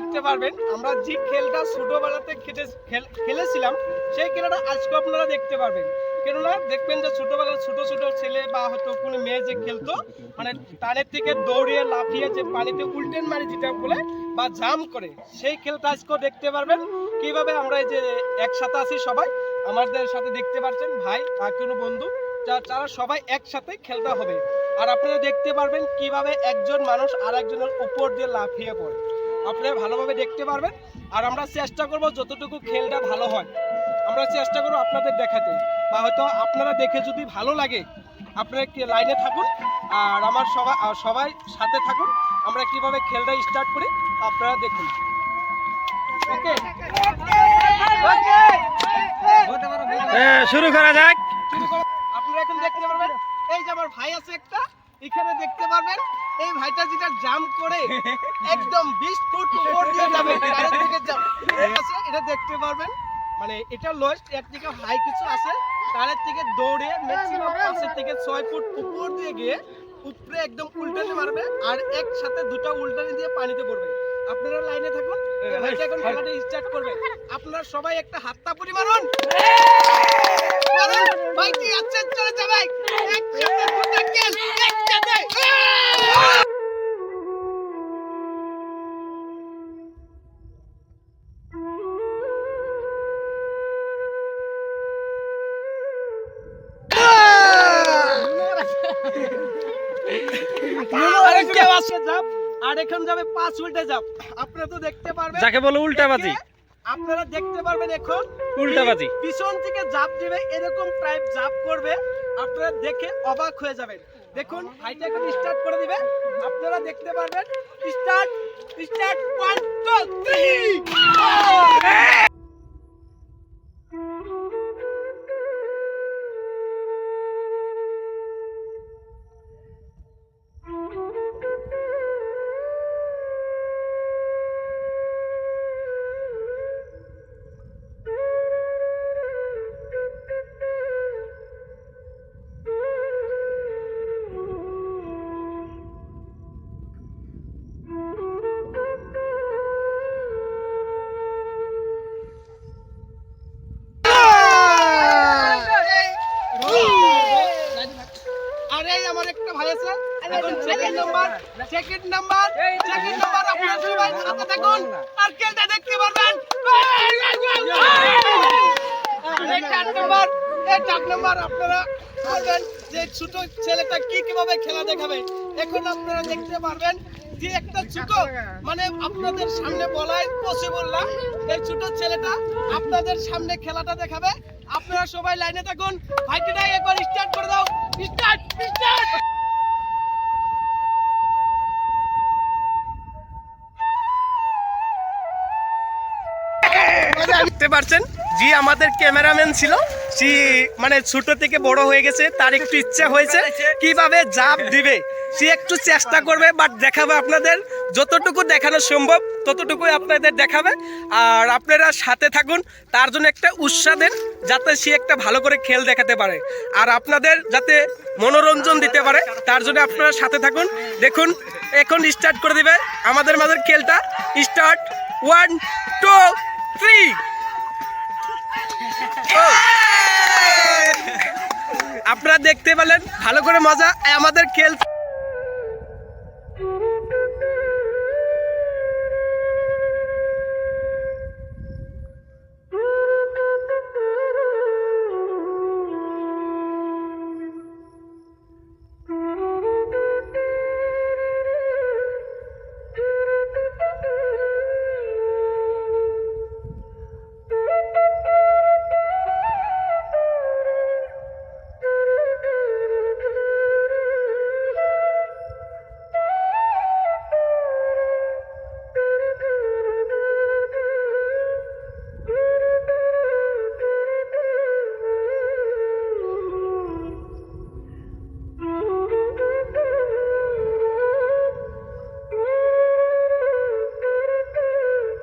দেখতে পারবেন। আমরা যে খেলটা ছোটবেলাতে খেটে খেলেছিলাম, সেই খেলাটা আজকে আপনারা দেখতে পারবেন। কেননা দেখবেন যে ছোটবেলার ছোট ছোট ছেলে বা হয়তো কোনো মেয়ে যে খেলতো মানে টানের থেকে দৌড়িয়ে লাফিয়ে যে পানিতে উল্টেন মারি যেটা বলে বা জাম করে, সেই খেলটা আজকেও দেখতে পারবেন। কীভাবে আমরা এই যে একসাথে আছি সবাই, আমাদের সাথে দেখতে পাচ্ছেন ভাই আর কোনো বন্ধু যারা সবাই একসাথে খেলতে হবে। আর আপনারা দেখতে পারবেন কীভাবে একজন মানুষ আর একজনের উপর দিয়ে লাফিয়ে পড়ে। আপনারা ভালোভাবে দেখতে পারবেন। আর আমরা চেষ্টা করব যতটুকু খেলটা ভালো হয়। আমরা চেষ্টা করব আপনাদের দেখাতে। বা হয়তো আপনারা দেখে যদি ভালো লাগে আপনারা কি লাইনে থাকুন। আর আমার সবাই সবাই সাথে থাকুন। আমরা কীভাবে খেলটা স্টার্ট করি আপনারা দেখুন। ওকে শুরু করা যাক। আপনারা এখন দেখতে পারবেন এই যে আমার ভাই আছে একটা এখানে দেখতে পারবেন। এই ভাইটা যেটা জাম্প করে একদম 20 ফুট উপর দিয়ে যাবে বাইরের দিকে আছে এটা দেখতে পারবেন। মানে এটা লোয়েস্ট এর থেকে হাই কিছু আছে। তারের থেকে দৌড়ে ম্যাক্সিমাম পাঁচের থেকে ছয় ফুট উপর দিয়ে গিয়ে উপরে একদম উল্টাতে মারবে আর একসাথে দুটো উল্টানি দিয়ে পানিতে পড়বে। আপনারা লাইনে থাকুন এই ভাইটা এখন খেলাটা স্টার্ট করবে। আপনারা সবাই একটা হাতটা পরি মারুন ভাইটি আচ্ছা চলে যাবে। একসাথে দুটো কেস একসাথে। যাব আর এখন যাবে পাঁচ উল্টে যাব আপনারা তো দেখতে পারবেন যাকে বলে উল্টাবাজি। আপনারা দেখতে পারবেন এখন উল্টাবাজি। পিছন থেকে জাপ দিবে এরকম টাইপ জাপ করবে। আপনারা দেখে অবাক হয়ে যাবেন। দেখুন ফাইটা এখন স্টার্ট করে দিবেন আপনারা দেখতে পারবেন start start one two three আমার একটা ভাই আছে। এখন second number second number second number আপনারা সবাই সাথে থাকুন। আর খেলতে দেখতে পারবেন? চার নাম্বার এই চার নাম্বার আপনারা বলবেন যে ছোট ছেলেটা কি কীভাবে খেলা দেখাবে? এখন আপনারা দেখতে পারবেন যে একটা ছোট মানে আপনাদের সামনে বলাই পসিবল না। এই ছোট ছেলেটা আপনাদের সামনে খেলাটা দেখাবে। আপনারা সবাই লাইনে থাকুন। ভাইটিটা একবার স্টার্ট করে দাও। স্টার্ট স্টার্ট দেখতে পারছেন জি আমাদের ক্যামেরাম্যান ছিল। সে মানে ছোট থেকে বড় হয়ে গেছে। তার একটু ইচ্ছা হয়েছে। কীভাবে জাপ দিবে? সে একটু চেষ্টা করবে বাট দেখাবে আপনাদের। যতটুকু দেখানো সম্ভব, ততটুকুই আপনাদের দেখাবে। আর আপনারা সাথে থাকুন, তার জন্য একটা উৎসাহ দেন, যাতে সে একটা ভালো করে খেল দেখাতে পারে। আর আপনাদের যাতে মনোরঞ্জন দিতে পারে, তার জন্য আপনারা সাথে থাকুন। দেখুন, এখন স্টার্ট করে দিবে আমাদের মাঝে খেলটা। স্টার্ট ওয়ান টু থ্রি আপনারা দেখতে পেলেন, ভালো করে মজা, আমাদের খেল